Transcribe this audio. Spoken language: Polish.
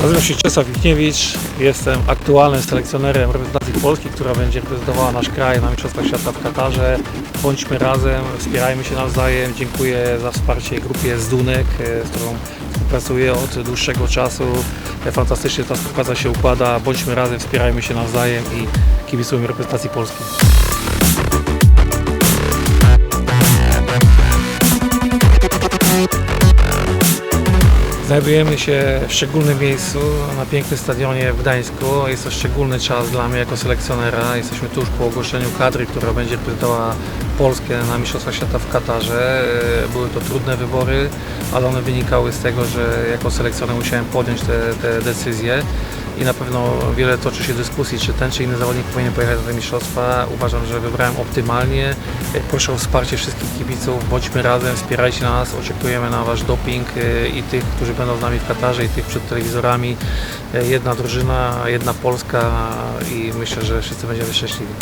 Nazywam się Czesław Wichniewicz, jestem aktualnym selekcjonerem reprezentacji Polski, która będzie reprezentowała nasz kraj na Mistrzostwach Świata w Katarze. Bądźmy razem, wspierajmy się nawzajem. Dziękuję za wsparcie grupie Zdunek, e, z którą współpracuję od dłuższego czasu. E, Fantastycznie ta współpraca się układa. Bądźmy razem, wspierajmy się nawzajem i kibicujmy reprezentacji Polski. Znajdujemy się w szczególnym miejscu, na pięknym stadionie w Gdańsku. Jest to szczególny czas dla mnie jako selekcjonera. Jesteśmy tuż po ogłoszeniu kadry, która będzie reprezentowała Polskę na Mistrzostwach Świata w Katarze. E, Były to trudne wybory, ale one wynikały z tego, że jako selekcjoner musiałem podjąć te, te decyzje i na pewno wiele toczy się dyskusji, czy ten czy inny zawodnik powinien pojechać na te mistrzostwa. Uważam, że wybrałem optymalnie. E, Proszę o wsparcie wszystkich kibiców, bądźmy razem, wspierajcie nas, oczekujemy na Wasz doping e, i tych, którzy będą z nami w Katarze i tych przed telewizorami. Jedna drużyna, jedna Polska i myślę, że wszyscy będziemy szczęśliwi.